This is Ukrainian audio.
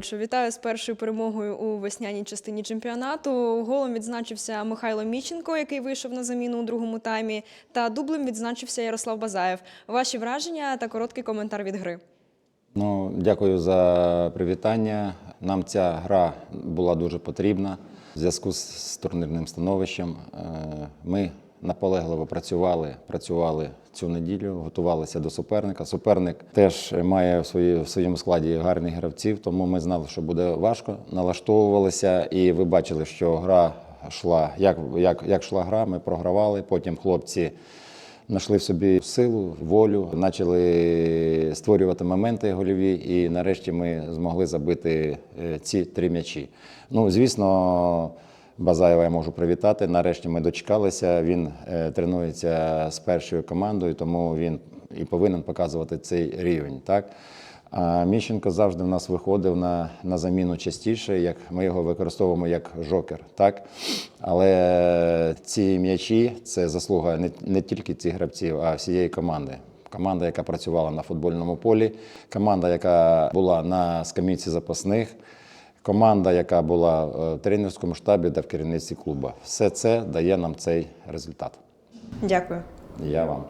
Анатолійовичу, вітаю з першою перемогою у весняній частині чемпіонату. Голом відзначився Михайло Міченко, який вийшов на заміну у другому таймі. Та дублем відзначився Ярослав Базаєв. Ваші враження та короткий коментар від гри. Ну, дякую за привітання. Нам ця гра була дуже потрібна в зв'язку з, з турнірним становищем. Е, Ми наполегливо працювали, працювали цю неділю, готувалися до суперника. Суперник теж має в, своєму складі гарних гравців, тому ми знали, що буде важко. Налаштовувалися, і ви бачили, що гра йшла. Як, як, як йшла гра, ми програвали. Потім хлопці. Знайшли в собі силу, волю, почали створювати моменти гольові, і нарешті ми змогли забити е, ці три м'ячі. Ну, звісно, Базаєва я можу привітати. Нарешті ми дочекалися. Він е, тренується з першою командою, тому він і повинен показувати цей рівень. Так? А Міщенко завжди в нас виходив на, на заміну частіше, як ми його використовуємо як жокер. Так? Але ці м'ячі це заслуга не, не тільки цих гравців, а всієї команди. Команда, яка працювала на футбольному полі, команда, яка була на скамійці запасних, команда, яка була в тренерському штабі та в керівництві клубу. Все це дає нам цей результат. Дякую. Я вам.